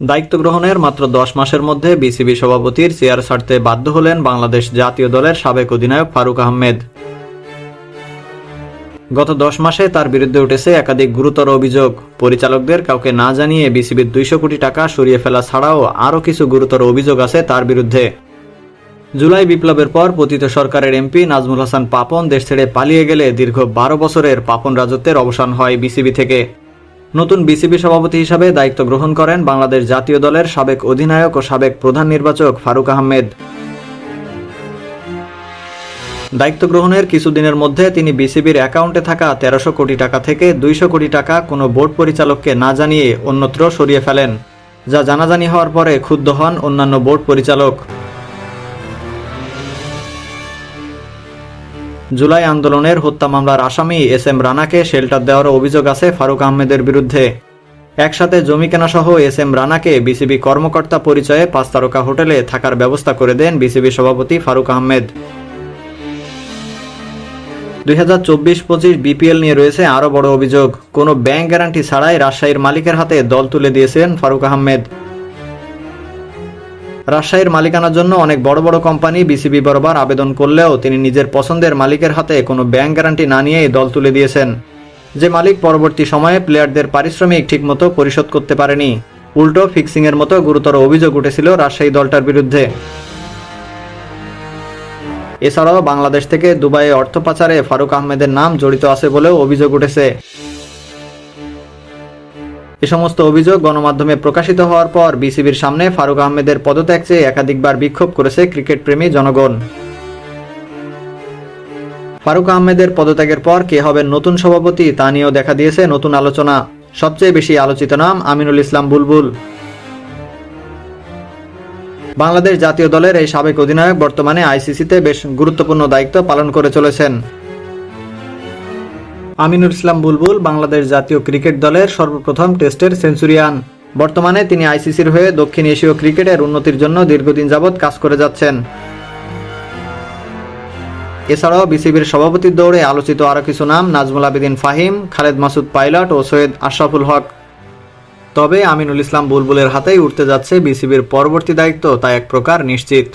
দায়িত্ব গ্রহণের মাত্র দশ মাসের মধ্যে বিসিবি সভাপতির চেয়ার ছাড়তে বাধ্য হলেন বাংলাদেশ জাতীয় দলের সাবেক অধিনায়ক ফারুক আহমেদ। গত দশ মাসে তার বিরুদ্ধে উঠেছে একাধিক গুরুতর অভিযোগ। পরিচালকদের কাউকে না জানিয়ে বিসিবির দুইশো কোটি টাকা সরিয়ে ফেলা ছাড়াও আরও কিছু গুরুতর অভিযোগ আছে তার বিরুদ্ধে। জুলাই বিপ্লবের পর পতিত সরকারের এমপি নাজমুল হাসান পাপন দেশ ছেড়ে পালিয়ে গেলে দীর্ঘ বারো বছরের পাপন রাজত্বের অবসান হয় বিসিবি থেকে। নতুন বিসিবি সভাপতি হিসাবে দায়িত্ব গ্রহণ করেন বাংলাদেশ জাতীয় দলের সাবেক অধিনায়ক ও সাবেক প্রধান নির্বাচক ফারুক আহমেদ। দায়িত্ব গ্রহণের কিছুদিনের মধ্যে তিনি বিসিবির অ্যাকাউন্টে থাকা তেরোশো কোটি টাকা থেকে দুইশো কোটি টাকা কোনো বোর্ড পরিচালককে না জানিয়ে অন্যত্র সরিয়ে ফেলেন, যা জানাজানি হওয়ার পরে ক্ষুব্ধ হন অন্যান্য বোর্ড পরিচালক। জুলাই আন্দোলনের হত্যা মামলার আসামি এস এম রানাকে শেল্টার দেওয়ার অভিযোগ আছে ফারুক আহমেদের বিরুদ্ধে। একসাথে জমি কেনা সহ এস এম রানাকে বিসিবি কর্মকর্তা পরিচয়ে পাঁচ তারকা হোটেলে থাকার ব্যবস্থা করে দেন বিসিবি সভাপতি ফারুক আহমেদ। দুই হাজার চব্বিশ পঁচিশ বিপিএল নিয়ে রয়েছে আরও বড় অভিযোগ। কোনো ব্যাংক গ্যারান্টি ছাড়াই রাজশাহীর মালিকের হাতে দল তুলে দিয়েছেন ফারুক আহমেদ। রাজশাহীর মালিকানার জন্য অনেক বড় বড় কোম্পানি বিসিবি বরাবর আবেদন করলেও তিনি নিজের পছন্দের মালিকের হাতে কোনো ব্যাংক গ্যারান্টি না নিয়েই দল তুলে দিয়েছেন। যে মালিক পরবর্তী সময়ে প্লেয়ারদের পারিশ্রমিক ঠিকমতো পরিশোধ করতে পারেনি, উল্টো ফিক্সিংয়ের মতো গুরুতর অভিযোগ উঠেছিল রাজশাহী দলটার বিরুদ্ধে। এছাড়াও বাংলাদেশ থেকে দুবাইয়ে অর্থ পাচারে ফারুক আহমেদের নাম জড়িত আছে বলেও অভিযোগ উঠেছে। এ সমস্ত অভিযোগ গণমাধ্যমে প্রকাশিত হওয়ার পর বিসিবির সামনে ফারুক আহমেদের পদত্যাগ চেয়ে একাধিকবার বিক্ষোভ করেছে ক্রিকেট প্রেমী জনগণ। ফারুক আহমেদের পদত্যাগের পর কে হবেন নতুন সভাপতি তা নিয়েও দেখা দিয়েছে নতুন আলোচনা। সবচেয়ে বেশি আলোচিত নাম আমিনুল ইসলাম বুলবুল। বাংলাদেশ জাতীয় দলের এই সাবেক অধিনায়ক বর্তমানে আইসিসিতে বেশ গুরুত্বপূর্ণ দায়িত্ব পালন করে চলেছেন। আমিনুল ইসলাম বুলবুল বাংলাদেশ জাতীয় ক্রিকেট দলের সর্বপ্রথম টেস্টের সেঞ্চুরিয়ান। বর্তমানে তিনি আইসিসির হয়ে দক্ষিণ এশীয় ক্রিকেটের উন্নতির জন্য দীর্ঘদিন যাবৎ কাজ করে যাচ্ছেন। এছাড়াও বিসিবির সভাপতির দৌড়ে আলোচিত আরও কিছু নাম, নাজমুল আবেদিন ফাহিম, খালেদ মাসুদ পাইলট ও সৈয়দ আশরাফুল হক। তবে আমিনুল ইসলাম বুলবুলের হাতেই উঠতে যাচ্ছে বিসিবির পরবর্তী দায়িত্ব, তা এক প্রকার নিশ্চিত।